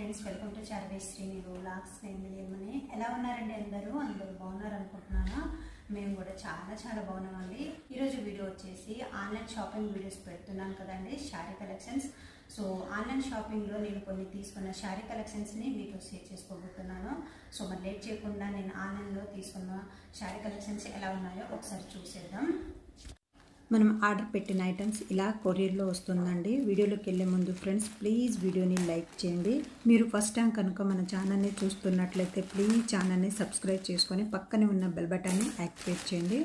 Friends welcome to చార్వేశ్రీ నేను లాక్స్ నేను ఏమని. ఎలా ఉన్నారండి అందరూ? అందరూ బాగున్నారు అనుకుంటున్నాను? మేము కూడా చాలా చాలా బాగున్నామండి. ఈరోజు వీడియో వచ్చేసి ఆన్లైన్ షాపింగ్ వీడియోస్ పెడుతున్నాను కదండి శారీ కలెక్షన్స్. సో ఆన్లైన్ షాపింగ్లో నేను కొన్ని తీసుకున్న శారీ కలెక్షన్స్ని మీతో షేర్ చేసుకోబోతున్నాను. సో మరి లేట్ చేయకుండా నేను ఆన్లైన్లో తీసుకున్న శారీ కలెక్షన్స్ ఎలా ఉన్నాయో ఒకసారి చూసేద్దాం. మనం ఆర్డర్ పెట్టిన ఐటమ్స్ ఇలా కొరియర్లో వస్తుందండి. వీడియోలోకి వెళ్ళే ముందు ఫ్రెండ్స్ ప్లీజ్ వీడియోని లైక్ చేయండి. మీరు ఫస్ట్ టైం కనుక మన ఛానల్ని చూస్తున్నట్లయితే ప్లీజ్ ఛానల్ని సబ్స్క్రైబ్ చేసుకొని పక్కనే ఉన్న బెల్ బటన్ని యాక్టివేట్ చేయండి.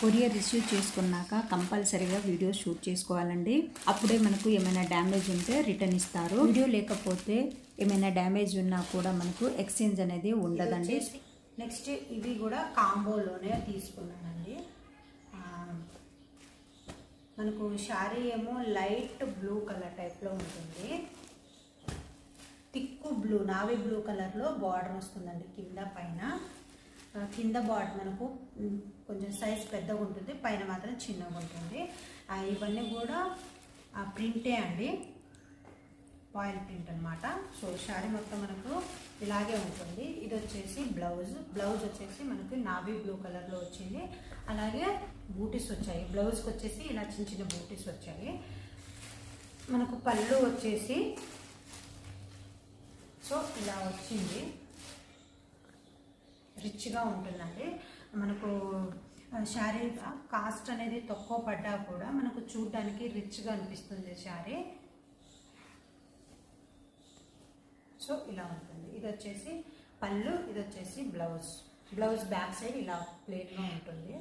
కొరియర్ రిసీవ్ చేసుకున్నాక కంపల్సరీగా వీడియో షూట్ చేసుకోవాలండి. అప్పుడే మనకు ఏమైనా డ్యామేజ్ ఉంటే రిటర్న్ ఇస్తారు. వీడియో లేకపోతే ఏమైనా డ్యామేజ్ ఉన్నా కూడా మనకు ఎక్స్చేంజ్ అనేది ఉండదండి. నెక్స్ట్ ఇవి కూడా కాంబోలోనే తీసుకున్నానండి. మనకు శారీ ఏమో లైట్ బ్లూ కలర్ టైప్లో ఉంటుంది. థిక్కు బ్లూ నావీ బ్లూ కలర్లో బార్డర్ వస్తుందండి కింద పైన. కింద బార్డర్ మనకు కొంచెం సైజ్ పెద్దగా ఉంటుంది పైన మాత్రం చిన్నగా ఉంటుంది. ఇవన్నీ కూడా ఆ, ప్రింటే అండి. ఆయిల్ ప్రింట్ అనమాట సో శారీ మొత్తం మనకు ఇలాగే ఉంటుంది. ఇది వచ్చేసి బ్లౌజ్ బ్లౌజ్ వచ్చేసి మనకి నావీ బ్లూ కలర్లో వచ్చింది. అలాగే బూటీస్ వచ్చాయి. బ్లౌజ్కి వచ్చేసి ఇలా చిన్న చిన్న బూటీస్ వచ్చాయి. మనకు పళ్ళు వచ్చేసి సో ఇలా వచ్చింది. రిచ్గా ఉంటుందండి. మనకు శారీ కాస్ట్ అనేది తక్కువ పడ్డా కూడా మనకు చూడడానికి రిచ్గా అనిపిస్తుంది శారీ. సో ఇలా ఉంటుంది. ఇది వచ్చేసి పళ్ళు ఇది వచ్చేసి బ్లౌజ్. బ్లౌజ్ బ్యాక్ సైడ్ ఇలా ప్లేట్గా ఉంటుంది.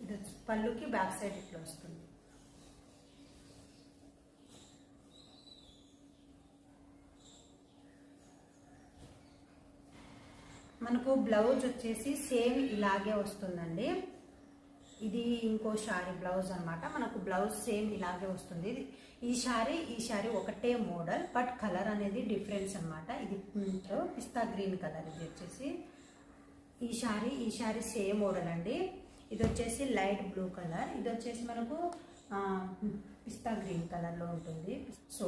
ఇది వచ్చి పళ్ళుకి బ్యాక్ సైడ్ ఇట్లా వస్తుంది. మనకు బ్లౌజ్ వచ్చేసి సేమ్ ఇలాగే వస్తుందండి. ఇది ఇంకో శారీ బ్లౌజ్ అనమాట మనకు బ్లౌజ్ సేమ్ ఇలాగే వస్తుంది. ఈ శారీ ఈ శారీ ఒకటే మోడల్ బట్ కలర్ అనేది డిఫరెన్స్ అనమాట ఇది పిస్తా గ్రీన్ కలర్ ఇది వచ్చేసి. ఈ శారీ ఈ శారీ సేమ్ మోడల్ అండి. ఇది వచ్చేసి లైట్ బ్లూ కలర్. ఇది వచ్చేసి మనకు పిస్తా గ్రీన్ కలర్లో ఉంటుంది. సో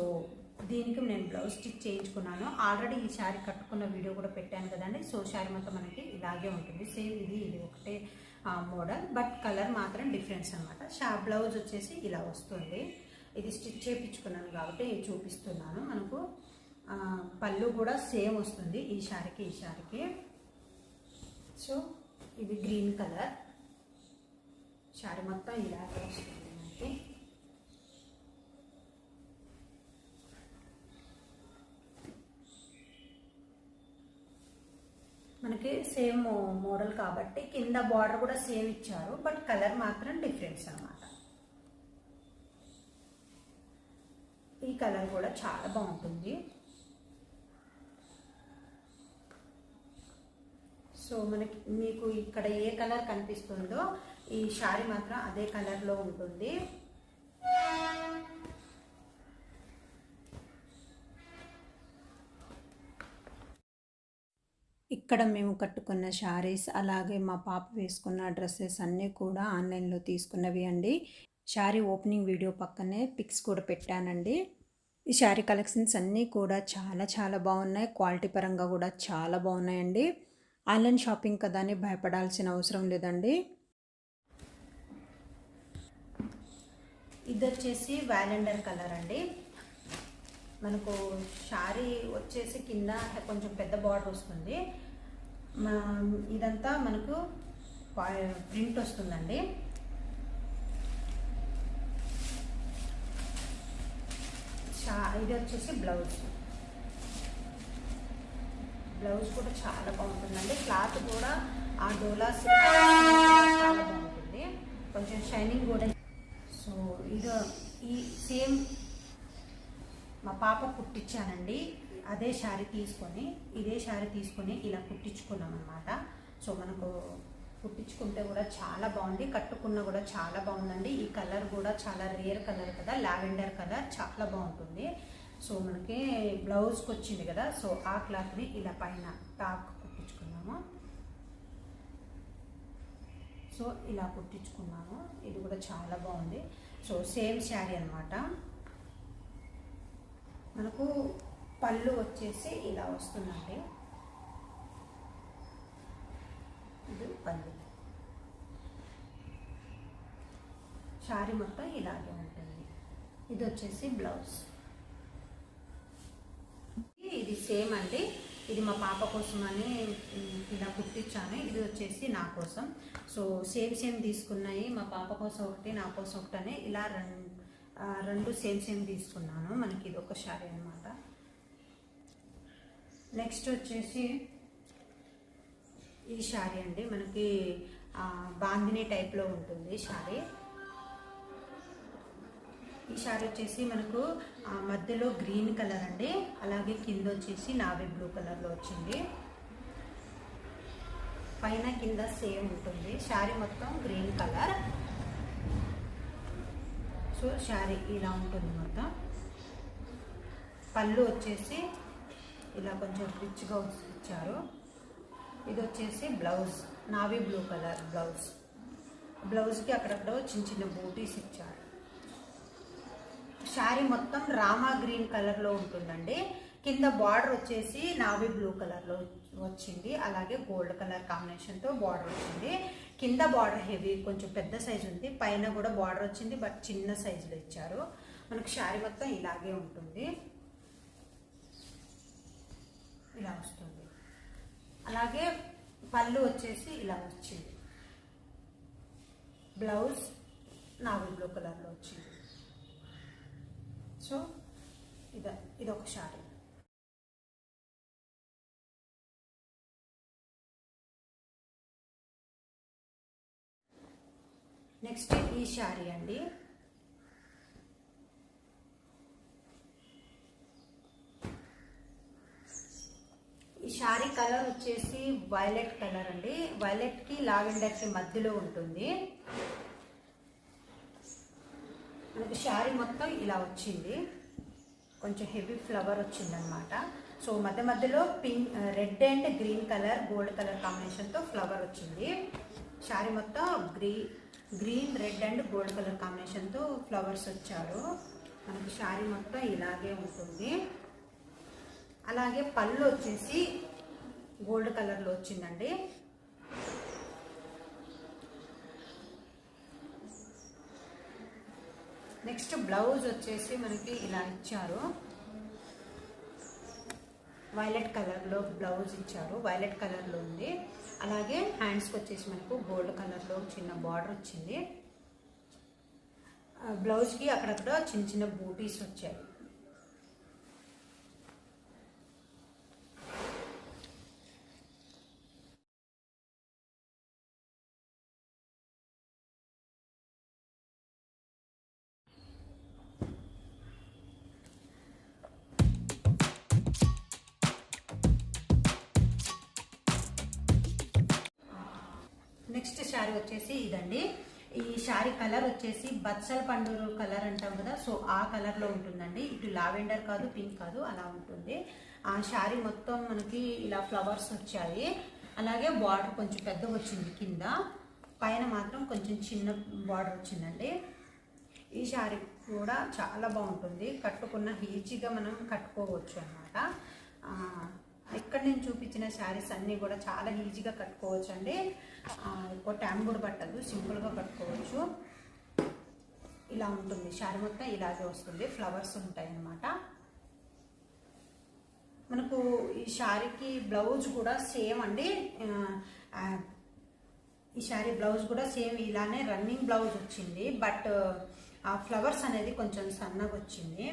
దీనికి నేను బ్లౌజ్ స్టిచ్ చేయించుకున్నాను. ఆల్రెడీ ఈ శారీ కట్టుకున్న వీడియో కూడా పెట్టాను కదండి. సో శారీ మొత్తం మనకి ఇలాగే ఉంటుంది. సేమ్ ఇది ఇది ఒకటే మోడల్. బట్ కలర్ మాత్రం డిఫరెన్స్ అనమాట షా బ్లౌజ్ వచ్చేసి ఇలా వస్తుంది. ఇది స్టిచ్ చేయించుకున్నాను కాబట్టి చూపిస్తున్నాను. మనకు పళ్ళు కూడా సేమ్ వస్తుంది ఈ శారీకి ఈ శారీకి. సో ఇది గ్రీన్ కలర్. చారు మొత్తం ఇలా వస్తుంది మనకి మనకి సేమ్ మోడల్ కాబట్టి కింద బార్డర్ కూడా సేమ్ ఇచ్చారు బట్ కలర్ మాత్రం డిఫరెన్స్ అన్నమాట. ఈ కలర్ కూడా చాలా బాగుంటుంది. సో మనకి మీకు ఇక్కడ ఏ కలర్ కనిపిస్తుందో ఈ శారీ మాత్రం అదే కలర్లో ఉంటుంది. ఇక్కడ మేము కట్టుకున్న శారీస్ అలాగే మా పాప వేసుకున్న డ్రెస్సెస్ అన్నీ కూడా ఆన్లైన్లో తీసుకున్నవి అండి. శారీ ఓపెనింగ్ వీడియో పక్కనే పిక్స్ కూడా పెట్టానండి. ఈ శారీ కలెక్షన్స్ అన్నీ కూడా చాలా చాలా బాగున్నాయి. క్వాలిటీ పరంగా కూడా చాలా బాగున్నాయండి. ఆన్లైన్ షాపింగ్ కదా అని భయపడాల్సిన అవసరం లేదండి. ఇది వచ్చేసి వ్యాలెండర్ కలర్ అండి. మనకు శారీ వచ్చేసి కింద కొంచెం పెద్ద బార్డర్ వస్తుంది. ఇదంతా మనకు ప్రింట్ వస్తుందండి. ఇది వచ్చేసి బ్లౌజ్. బ్లౌజ్ కూడా చాలా బాగుంటుందండి. క్లాత్ కూడా ఆ డోలా చాలా బాగుంటుంది. కొంచెం షైనింగ్ కూడా సో ఇది ఈ సేమ్ మా పాప కుట్టించానండి. అదే శారీ తీసుకొని ఇదే శారీ తీసుకొని ఇలా కుట్టించుకున్నాం అనమాట సో మనకు కుట్టించుకుంటే కూడా చాలా బాగుంది. కట్టుకున్న కూడా చాలా బాగుందండి. ఈ కలర్ కూడా చాలా రేర్ కలర్ కదా లావెండర్ కలర్ చాలా బాగుంటుంది. సో మనకి బ్లౌజ్కి వచ్చింది కదా సో ఆ క్లాత్ని ఇలా పైన టాప్ కుట్టించుకున్నాము. సో ఇలా కుట్టించుకున్నాను. ఇది కూడా చాలా బాగుంది. సో సేమ్ శారీ అనమాట మనకు పళ్ళు వచ్చేసి ఇలా వస్తుందండి. ఇది పళ్ళు. శారీ మొత్తం ఇలాగే ఉంటుంది. ఇది వచ్చేసి బ్లౌజ్. ఇది సేమ్ అండి. ఇది మా పాప కోసం అని ఇలా కుట్టించాను. ఇది వచ్చేసి నా కోసం. సో సేమ్ సేమ్ తీసుకున్నాయి. మా పాప కోసం ఒకటి నా కోసం ఒకటి అని ఇలా రెండు రెండు సేమ్ సేమ్ తీసుకున్నాను. మనకి ఇది ఒక శారీ అనమాట నెక్స్ట్ వచ్చేసి ఈ శారీ అండి. మనకి బాందిని టైప్లో ఉంటుంది శారీ. ఈ శారీ వచ్చేసి మనకు మధ్యలో గ్రీన్ కలర్ అండి. అలాగే కింద వచ్చేసి నావీ బ్లూ కలర్లో వచ్చింది. పైన కింద సేమ్ ఉంటుంది. శారీ మొత్తం గ్రీన్ కలర్. సో శారీ ఇలా ఉంటుంది మొత్తం. పళ్ళు వచ్చేసి ఇలా కొంచెం రిచ్గా ఇచ్చారు. ఇది వచ్చేసి blouse. Navy blue colour blouse. బ్లౌజ్కి అక్కడక్కడ చిన్న చిన్న బూటీస్ ఇచ్చారు. శారీ మొత్తం రామా గ్రీన్ కలర్లో ఉంటుందండి. కింద బార్డర్ వచ్చేసి నావీ బ్లూ కలర్లో వచ్చింది. అలాగే గోల్డ్ కలర్ కాంబినేషన్తో బార్డర్ వచ్చింది. కింద బార్డర్ హెవీ కొంచెం పెద్ద సైజు ఉంది. పైన కూడా బార్డర్ వచ్చింది బట్ చిన్న సైజులో ఇచ్చారు. మనకు శారీ మొత్తం ఇలాగే ఉంటుంది. ఇలా వస్తుంది. అలాగే పళ్ళు వచ్చేసి ఇలా వచ్చింది. బ్లౌజ్ నావీ బ్లూ కలర్లో వచ్చింది. సో ఇద ఇదొక శారీ నెక్స్ట్ ఈ శారీ అండి. ఈ శారీ కలర్ వచ్చేసి వైలెట్ కలర్ అండి. వైలెట్కి లావెండర్కి మధ్యలో ఉంటుంది. మనకి శారీ మొత్తం ఇలా వచ్చింది. కొంచెం హెవీ ఫ్లవర్ వచ్చిందనమాట సో మధ్య మధ్యలో pink red and green colour gold colour కాంబినేషన్తో ఫ్లవర్ వచ్చింది. శారీ మొత్తం green green red and gold colour కాంబినేషన్తో ఫ్లవర్స్ వచ్చారు. మనకి శారీ మొత్తం ఇలాగే ఉంటుంది. అలాగే పళ్ళు వచ్చేసి గోల్డ్ కలర్లో వచ్చిందండి. నెక్స్ట్ బ్లౌజ్ వచ్చేసి మనకి ఇలా ఇచ్చారు. వైలెట్ కలర్లో బ్లౌజ్ ఇచ్చారు. వైలెట్ కలర్లో ఉంది. అలాగే హ్యాండ్స్కి వచ్చేసి మనకు గోల్డ్ కలర్లో చిన్న బార్డర్ వచ్చింది. బ్లౌజ్కి అక్కడక్కడ చిన్న చిన్న బూటీస్ వచ్చాయి. నెక్స్ట్ శారీ వచ్చేసి ఇదండి. ఈ శారీ కలర్ వచ్చేసి బత్సల్ పండు కలర్ అంటాం కదా సో ఆ కలర్లో ఉంటుందండి. ఇటు లావెండర్ కాదు పింక్ కాదు అలా ఉంటుంది. ఆ శారీ మొత్తం మనకి ఇలా ఫ్లవర్స్ వచ్చాయి. అలాగే బార్డర్ కొంచెం పెద్ద వచ్చింది కింద. పైన మాత్రం కొంచెం చిన్న బార్డర్ వచ్చిందండి. ఈ శారీ కూడా చాలా బాగుంటుంది. కట్టుకున్న ఈజీగా మనం కట్టుకోవచ్చు అనమాట ఇక్కడ నేను చూపించిన శారీస్ అన్నీ కూడా చాలా ఈజీగా కట్టుకోవచ్చు అండి ఆ, ఎక్కువ టైం కూడా పట్టదు సింపుల్గా కట్టుకోవచ్చు. ఇలా ఉంటుంది. శారీ మొత్తం ఇలాగే వస్తుంది. ఫ్లవర్స్ ఉంటాయి అన్నమాట. మనకు ఈ శారీకి బ్లౌజ్ కూడా సేమ్ అండి. ఈ శారీ బ్లౌజ్ కూడా సేమ్ ఇలానే రన్నింగ్ బ్లౌజ్ వచ్చింది. బట్ ఆ ఫ్లవర్స్ అనేది కొంచెం సన్నగా వచ్చింది.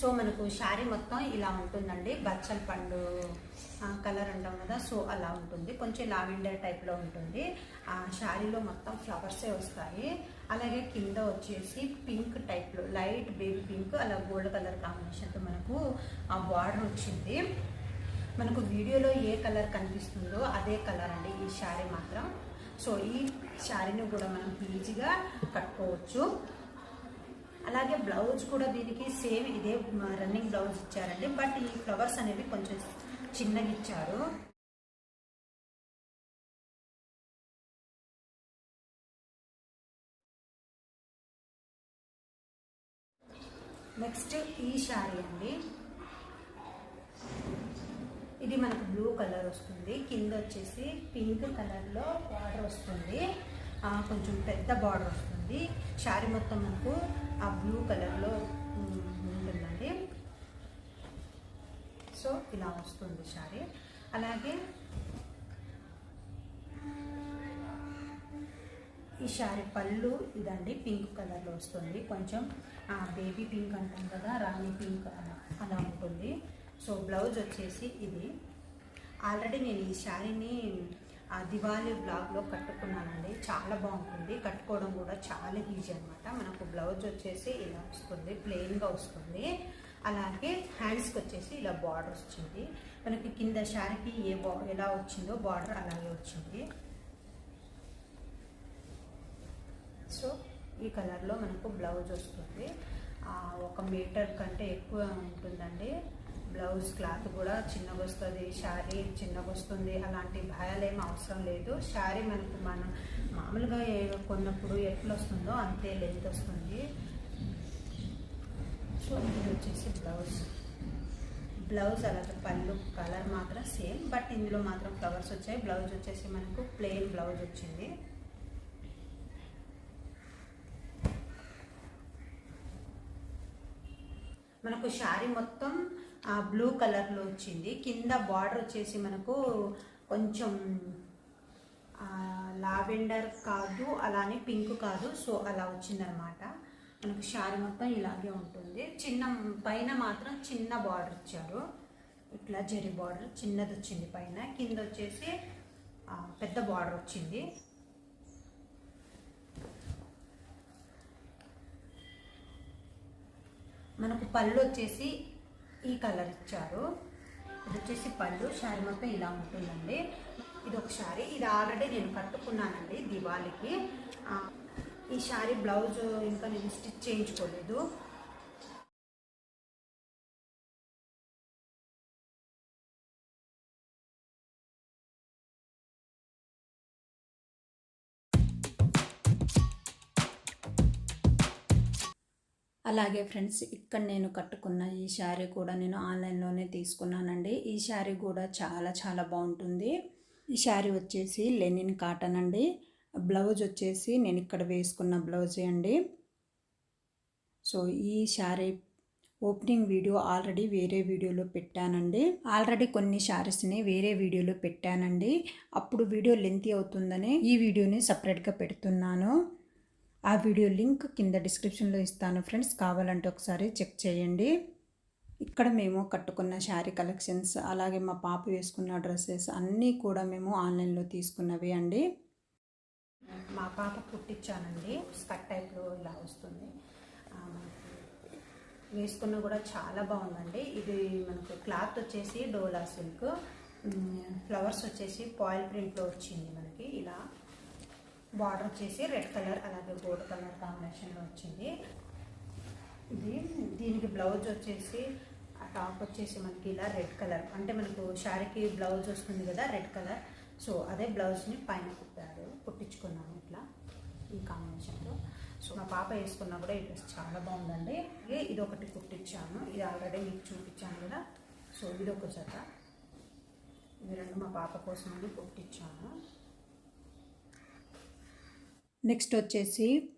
సో మనకు శారీ మొత్తం ఇలా ఉంటుందండి. బచ్చల పండు కలర్ అంటాం కదా సో అలా ఉంటుంది. కొంచెం లావెండర్ టైప్లో ఉంటుంది. ఆ శారీలో మొత్తం ఫ్లవర్సే వస్తాయి. అలాగే కింద వచ్చేసి పింక్ టైప్లో లైట్ బేబీ పింక్ అలా గోల్డ్ కలర్ కాంబినేషన్తో మనకు ఆ బార్డర్ వచ్చింది. మనకు వీడియోలో ఏ కలర్ కనిపిస్తుందో అదే కలర్ అండి ఈ శారీ మాత్రం. సో ఈ శారీని కూడా మనం ఈజీగా కట్టుకోవచ్చు. అలాగే బ్లౌజ్ కూడా దీనికి సేమ్ ఇదే రన్నింగ్ బ్లౌజ్ ఇచ్చారండి. బట్ ఈ ఫ్లవర్స్ అనేవి కొంచెం చిన్నగా ఇచ్చారు. నెక్స్ట్ ఈ శారీ అండి. ఇది మనకు బ్లూ కలర్ వస్తుంది. కింద వచ్చేసి పింక్ కలర్లో బార్డర్ వస్తుంది. కొంచెం పెద్ద బార్డర్ వస్తుంది. శారీ మొత్తం మనకు ఆ బ్లూ కలర్లో ఉంటుందండి. సో ఇలా వస్తుంది శారీ. అలాగే ఈ శారీ పళ్ళు ఇదండి పింక్ కలర్లో వస్తుంది. కొంచెం బేబీ పింక్ అంటాం కదా రాణి పింక్ అలా ఉంటుంది. సో బ్లౌజ్ వచ్చేసి ఇది. ఆల్రెడీ నేను ఈ శారీని ఆ దివాళీ బ్లాగ్లో కట్టుకున్నానండి. చాలా బాగుంటుంది. కట్టుకోవడం కూడా చాలా ఈజీ అనమాట మనకు బ్లౌజ్ వచ్చేసి ఇలా వస్తుంది ప్లెయిన్గా వస్తుంది. అలాగే హ్యాండ్స్కి వచ్చేసి ఇలా బార్డర్ వచ్చింది. మనకి కింద శారీకి ఏ ఎలా వచ్చిందో బార్డర్ అలాగే వచ్చింది. సో ఈ కలర్లో మనకు బ్లౌజ్ వస్తుంది. ఒక మీటర్ కంటే ఎక్కువ ఉంటుందండి. బ్లౌజ్ క్లాత్ కూడా చిన్నగా వస్తుంది శారీ చిన్నగా వస్తుంది అలాంటి భయాలు ఏం అవసరం లేదు. శారీ మనకు మనం మామూలుగా ఏ- కొన్నప్పుడు ఎట్లా వస్తుందో అంతే లెంత్ వస్తుంది సో ఇది వచ్చేసి బ్లౌజ్. బ్లౌజ్ అలాగే పళ్ళు కలర్ మాత్రం సేమ్ బట్ ఇందులో మాత్రం ఫ్లవర్స్ వచ్చాయి. బ్లౌజ్ వచ్చేసి మనకు ప్లెయిన్ బ్లౌజ్ వచ్చింది. మనకు శారీ మొత్తం ఆ, బ్లూ కలర్లో వచ్చింది. కింద బార్డర్ వచ్చేసి మనకు కొంచెం లావెండర్ కాదు అలానే పింక్ కాదు. సో అలా వచ్చిందనమాట. మనకు శారీ మొత్తం ఇలాగే ఉంటుంది. చిన్న పైన మాత్రం చిన్న బార్డర్ ఇచ్చారు. ఇట్లా జరి బార్డర్ చిన్నది వచ్చింది పైన. కింద వచ్చేసి పెద్ద బార్డర్ వచ్చింది. మనకు పళ్ళు వచ్చేసి ఈ కలర్ ఇచ్చారు. ఇది వచ్చేసి పళ్ళు శారీ మొత్తం ఇలా ఉంటుందండి. ఇది ఒక శారీ. ఇది ఆల్రెడీ నేను కట్టుకున్నానండి దివాళీకి. ఈ శారీ బ్లౌజ్ ఇంకా నేను స్టిచ్ చేయించుకోలేదు. అలాగే ఫ్రెండ్స్ ఇక్కడ నేను కట్టుకున్న ఈ శారీ కూడా నేను ఆన్లైన్లోనే తీసుకున్నానండి. ఈ శారీ కూడా చాలా చాలా బాగుంటుంది. ఈ శారీ వచ్చేసి లెనిన్ కాటన్ అండి. బ్లౌజ్ వచ్చేసి నేను ఇక్కడ వేసుకున్న బ్లౌజే అండి. సో ఈ శారీ ఓపెనింగ్ వీడియో ఆల్రెడీ వేరే వీడియోలో పెట్టానండి. ఆల్రెడీ కొన్ని శారీస్ని వేరే వీడియోలో పెట్టానండి. అప్పుడు వీడియో లెంతీ అవుతుందని ఈ వీడియోని సపరేట్గా పెడుతున్నాను. ఆ వీడియో లింక్ కింద డిస్క్రిప్షన్లో ఇస్తాను ఫ్రెండ్స్. కావాలంటే ఒకసారి చెక్ చేయండి. ఇక్కడ మేము కట్టుకున్న శారీ కలెక్షన్స్ అలాగే మా పాప వేసుకున్న డ్రెస్సెస్ అన్నీ కూడా మేము ఆన్లైన్లో తీసుకున్నవి అండి. మా పాప కుట్టించానండి. స్కట్ టైప్లో ఇలా వస్తుంది. వేసుకున్న కూడా చాలా బాగుందండి. ఇది మనకు క్లాత్ వచ్చేసి డోలా సిల్క్. ఫ్లవర్స్ వచ్చేసి పాయిల్ ప్రింట్లో వచ్చింది మనకి ఇలా. బార్డర్ వచ్చేసి రెడ్ కలర్ అలాగే గోల్డ్ కలర్ కాంబినేషన్లో వచ్చింది. ఇది దీనికి బ్లౌజ్ వచ్చేసి ఆ టాప్ వచ్చేసి మనకి ఇలా రెడ్ కలర్. అంటే మనకు శారీకి బ్లౌజ్ వస్తుంది కదా రెడ్ కలర్. సో అదే బ్లౌజ్ని పైన కుట్టారు. కుట్టించుకున్నాను ఇట్లా ఈ కాంబినేషన్లో. సో మా పాప వేసుకున్నా కూడా ఈ డ్రెస్ చాలా బాగుందండి. ఇది ఒకటి కుట్టించాను. ఇది ఆల్రెడీ మీకు చూపించాను కదా. సో ఇది ఒక జత. ఇవి రెండు మా పాప కోసం అని కుట్టించాను. నెక్స్ట్ వచ్చేసి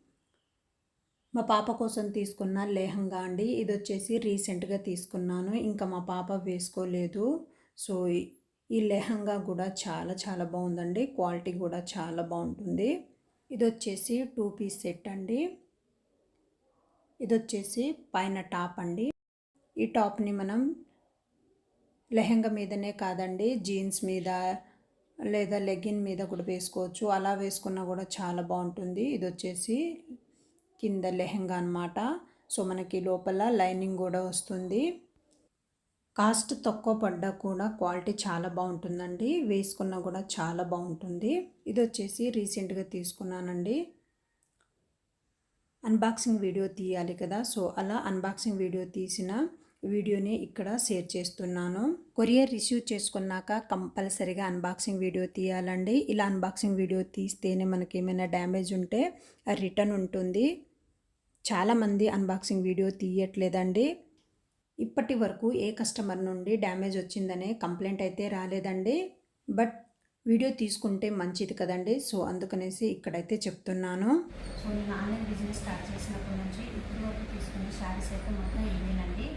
మా పాప కోసం తీసుకున్న లేహంగా అండి. ఇది వచ్చేసి రీసెంట్గా తీసుకున్నాను. ఇంకా మా పాప వేసుకోలేదు. సో ఈ- లెహంగా కూడా చాలా చాలా బాగుందండి. క్వాలిటీ కూడా చాలా బాగుంటుంది. ఇది వచ్చేసి టూ పీస్ సెట్ అండి. ఇది వచ్చేసి పైన టాప్ అండి. ఈ టాప్ని మనం లెహంగా మీదనే కాదండి జీన్స్ మీద లేదా లెగిన్ మీద కూడా వేసుకోవచ్చు. అలా వేసుకున్నా కూడా చాలా బాగుంటుంది. ఇది వచ్చేసి కింద లెహంగా అన్నమాట. సో మనకి లోపల లైనింగ్ కూడా వస్తుంది. కాస్ట్ తక్కువ పడ్డా కూడా క్వాలిటీ చాలా బాగుంటుందండి. వేసుకున్నా కూడా చాలా బాగుంటుంది. ఇది వచ్చేసి రీసెంట్గా తీసుకున్నానండి. అన్బాక్సింగ్ వీడియో తీయాలి కదా. సో అలా అన్బాక్సింగ్ వీడియో తీసిన వీడియోని ఇక్కడ షేర్ చేస్తున్నాను. కొరియర్ రిసీవ్ చేసుకున్నాక కంపల్సరిగా అన్బాక్సింగ్ వీడియో తీయాలండి. ఇలా అన్బాక్సింగ్ వీడియో తీస్తేనే మనకి ఏమైనా డ్యామేజ్ ఉంటే రిటర్న్ ఉంటుంది. చాలామంది అన్బాక్సింగ్ వీడియో తీయట్లేదండి. ఇప్పటి వరకు ఏ కస్టమర్ నుండి డ్యామేజ్ వచ్చిందనే కంప్లైంట్ అయితే రాలేదండి. బట్ వీడియో తీసుకుంటే మంచిది కదండి. సో అందుకనేసి ఇక్కడైతే చెప్తున్నాను. సో నేను ఆన్లైన్ బిజినెస్ స్టార్ట్ చేసినప్పటి నుంచి ఇప్పుడు వరకు తీసుకున్న శారీస్ అయితే మొత్తం ఇవేనండి.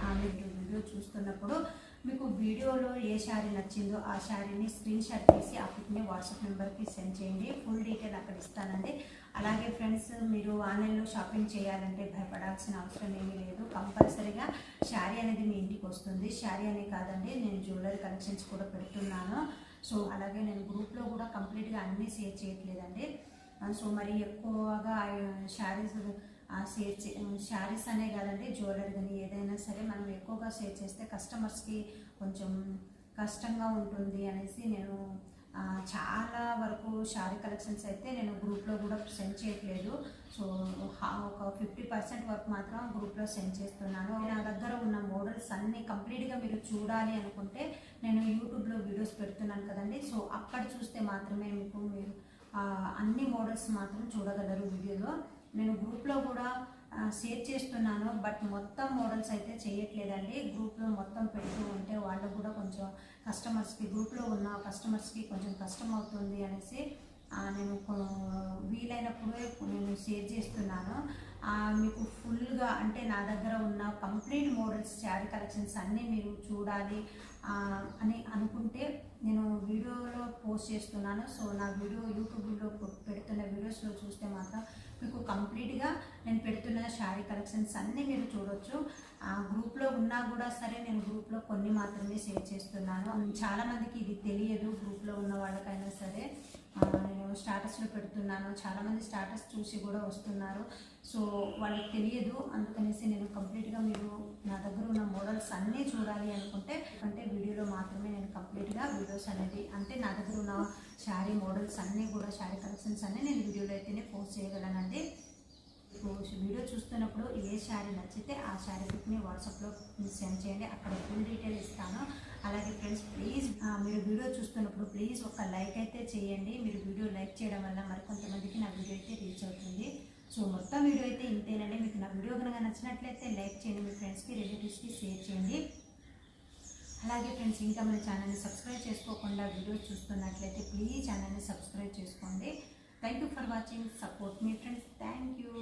ఆ, వీడియో చూస్తున్నప్పుడు మీకు వీడియోలో ఏ శారీ నచ్చిందో ఆ శారీని స్క్రీన్ షాట్ తీసి ఆ పిక్ని వాట్సాప్ నెంబర్కి సెండ్ చేయండి. ఫుల్ డీటెయిల్ అక్కడ ఇస్తానండి. అలాగే ఫ్రెండ్స్ మీరు ఆన్లైన్లో షాపింగ్ చేయాలంటే భయపడాల్సిన అవసరం ఏమీ లేదు. కంపల్సరీగా శారీ అనేది మీ ఇంటికి వస్తుంది. శారీ అనే కాదండి నేను జ్యువెలరీ కలెక్షన్స్ కూడా పెడుతున్నాను. సో అలాగే నేను గ్రూప్లో కూడా కంప్లీట్గా అన్నీ షేర్ చేయట్లేదండి. సో మరి ఎక్కువగా శారీస్ శారీస్ అనే కాదండి జ్యువెలరీ కానీ ఏదైనా సరే మనం ఎక్కువగా షేర్ చేస్తే కస్టమర్స్కి కొంచెం కష్టంగా ఉంటుంది అనేసి నేను చాలా వరకు శారీ కలెక్షన్స్ అయితే నేను గ్రూప్లో కూడా సెండ్ చేయట్లేదు. సో ఒక ఫిఫ్టీ పర్సెంట్ వరకు మాత్రం గ్రూప్లో సెండ్ చేస్తున్నాను. నా దగ్గర ఉన్న మోడల్స్ అన్నీ కంప్లీట్గా మీరు చూడాలి అనుకుంటే నేను యూట్యూబ్లో వీడియోస్ పెడుతున్నాను కదండి. సో అక్కడ చూస్తే మాత్రమే మీకు మీరు అన్ని మోడల్స్ మాత్రం చూడగలరు వీడియోలో. నేను గ్రూప్లో కూడా షేర్ చేస్తున్నాను. బట్ మొత్తం మోడల్స్ అయితే చేయట్లేదండి. గ్రూప్లో మొత్తం పెడుతూ ఉంటే వాళ్ళకు కూడా కొంచెం కస్టమర్స్కి గ్రూప్లో ఉన్న కస్టమర్స్కి కొంచెం కష్టం అవుతుంది అనేసి నేను కొ- వీలైనప్పుడే నేను షేర్ చేస్తున్నాను. మీకు ఫుల్గా అంటే నా దగ్గర ఉన్న కంప్లీట్ మోడల్స్ శారీ కలెక్షన్స్ అన్నీ మీరు చూడాలి అని అనుకుంటే నేను వీడియోలో పోస్ట్ చేస్తున్నాను. సో నా వీడియో యూట్యూబ్లో పెడుతున్న వీడియోస్లో చూస్తే మాత్రం మీకు కంప్లీట్గా నేను పెడుతున్న శారీ కలెక్షన్స్ అన్నీ మీరు చూడొచ్చు. ఆ గ్రూప్లో ఉన్నా కూడా సరే నేను గ్రూప్లో కొన్ని మాత్రమే షేర్ చేస్తున్నాను. చాలామందికి ఇది తెలియదు గ్రూప్లో ఉన్న వాళ్ళకైనా సరే. నేను స్టాటస్లో పెడుతున్నాను. చాలామంది స్టాటస్ చూసి కూడా వస్తున్నారు. సో వాళ్ళకి తెలియదు. అందుకనేసి నేను కంప్లీట్గా మీరు నా దగ్గర ఉన్న మోడల్స్ అన్నీ చూడాలి అనుకుంటే అంటే వీడియోలో మాత్రమే నేను కంప్లీట్గా వీడియోస్ అనేది అంటే నా దగ్గర ఉన్న శారీ మోడల్స్ అన్నీ కూడా శారీ కలెక్షన్స్ అన్నీ నేను వీడియోలో అయితేనే పోస్ట్ చేయగలనండి. వీడియో చూస్తున్నప్పుడు ఏ శారీ నచ్చితే ఆ శారీ పిక్ని వాట్సాప్లో సెండ్ చేయండి. అక్కడ ఫుల్ డీటెయిల్ ఇస్తాను. అలాగే ఫ్రెండ్స్ ప్లీజ్ మీరు వీడియో చూస్తున్నప్పుడు ప్లీజ్ ఒక లైక్ అయితే చేయండి. మీరు వీడియో లైక్ చేయడం వల్ల మరి కొంతమందికి నా వీడియో అయితే రీచ్ అవుతుంది. సో మొత్తం వీడియో అయితే ఇంతేనండి. మీకు నా వీడియో కనుక నచ్చినట్లయితే లైక్ చేయండి. మీ ఫ్రెండ్స్కి రిలేటివ్స్కి షేర్ చేయండి. అలాగే ఫ్రెండ్స్ ఇంకా మన ఛానల్ని సబ్స్క్రైబ్ చేసుకోకుండా వీడియో చూస్తున్నట్లయితే ప్లీజ్ ఛానల్ని సబ్స్క్రైబ్ చేసుకోండి. Thank you for watching support me friends thank you